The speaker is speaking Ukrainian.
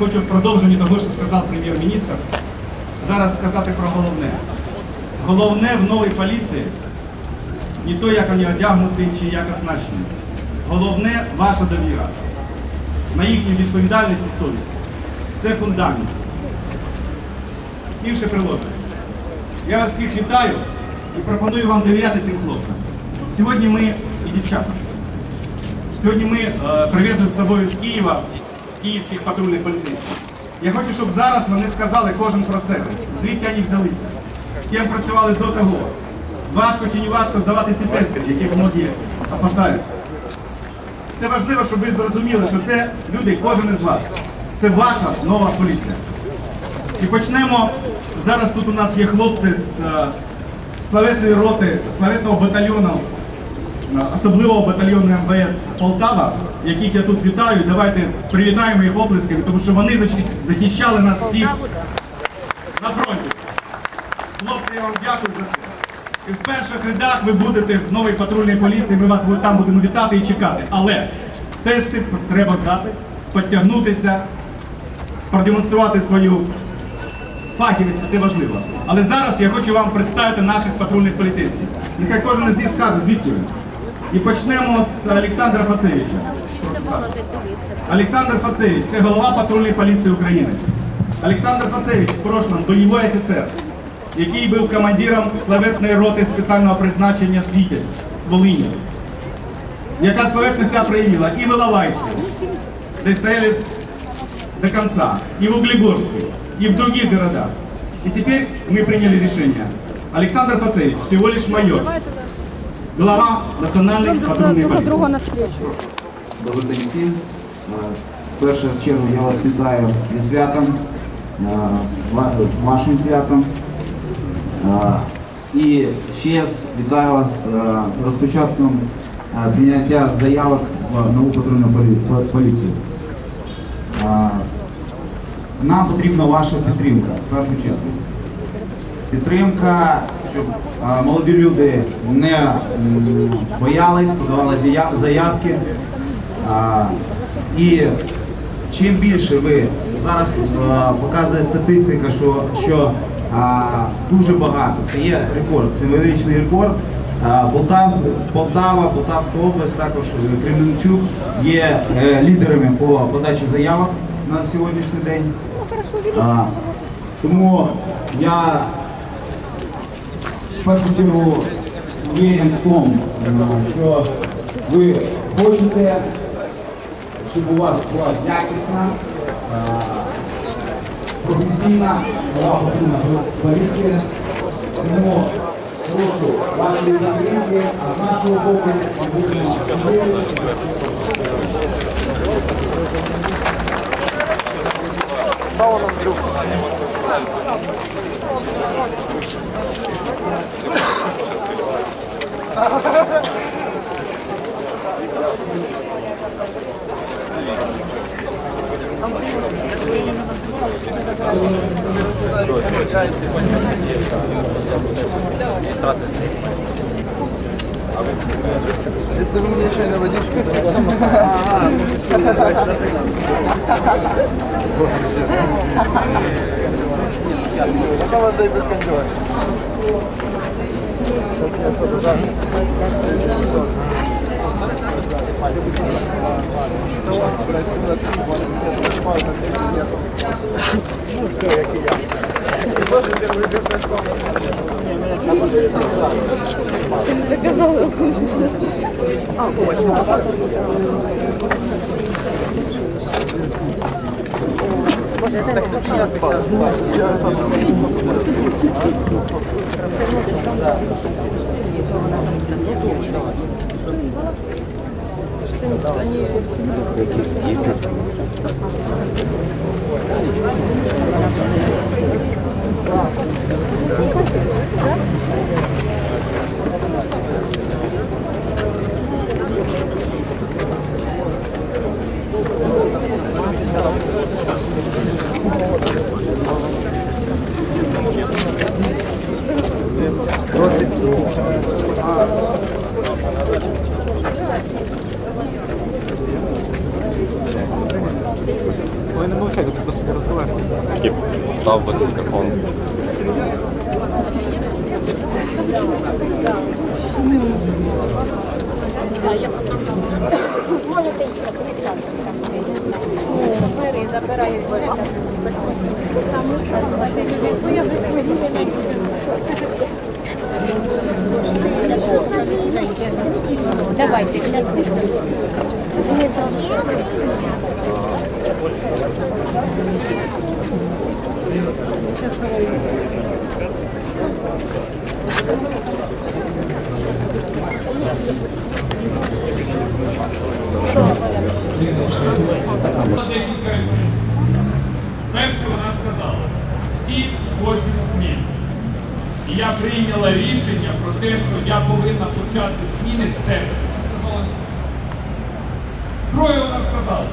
Хочу в продовженні того, що сказав прем'єр-міністр, зараз сказати про головне. Головне в новій поліції не то, як вони одягнуті чи як оснащені. Головне ваша довіра на їхню відповідальність і совість. Це фундамент. Інше приложення. Я вас всіх вітаю і пропоную вам довіряти цим хлопцям. Сьогодні ми і дівчата. Сьогодні ми е, привезли з собою з Києва київських патрульних поліцейських. Я хочу, щоб зараз вони сказали кожен про себе, звідки вони взялися, ким працювали до того. Важко чи не важко здавати ці тести, яких многі опасаються. Це важливо, щоб ви зрозуміли, що це люди, кожен із вас. Це ваша нова поліція. І почнемо. Зараз тут у нас є хлопці з е, славетної роти, славетного батальйону особливого батальйону МВС Полтава, яких я тут вітаю. Давайте привітаємо їх оплесками, тому що вони захищали нас всіх на фронті. Хлопці, я вам дякую за це. І в перших рядах ви будете в новій патрульній поліції, ми вас там будемо вітати і чекати. Але тести треба здати, підтягнутися, продемонструвати свою фахівість, це важливо. Але зараз я хочу вам представити наших патрульних поліцейських. Нехай кожен із них скаже, звідки він. І почнемо з Олександра Фацевича. Олександр Фацевич, це голова патрульної поліції України. Олександр Фацевич, прошлом бойовий офіцер, який був командиром славетної роти спеціального призначення Світязь з Волині, яка славетно себя проявила і в Іловайську, де стояли до конца, и в Углегорске, и в других городах. И теперь мы приняли решение. Александр Фацевич, всего лишь майор, глава национальной друг, патрульной друг полиции. друга. Добрий день всім. Е, В першу чергу я вас вітаю зі святом, е, вашим святом. Е, І ще вітаю вас з розпочатком прийняття заявок в нову патрульну поліцію. Нам потрібна ваша підтримка, в першу чергу. Підтримка, щоб молоді люди не боялись, подавали заявки. І чим більше ви зараз показує статистика, що, що дуже багато, це є рекорд, символічний рекорд. Полтав, Полтава, Полтавська область, також е, Кременчук є е, лідерами по подачі заявок на сьогоднішній день. Тому я першу чергу вірен в тому, що ви хочете, щоб у вас була якісна, професійна, патрульна поліція. Тому прошу вашої підтримки, а з нашого боку ми будемо служити. Если вы мне чайную водичку, Пока вас дай без Ну, все, як і я. Заказали. А, ось. Боже, дай Якісь діти. Вони не мовчать, ти просто не. Такий став без мікрофону. Можете їхати, не там стоять. Забирають. Давайте, сейчас. Перше вона сказала, всі хочуть змін. І я прийняла рішення про те, що я повинна почати зміни з себе. Троє вона сказала,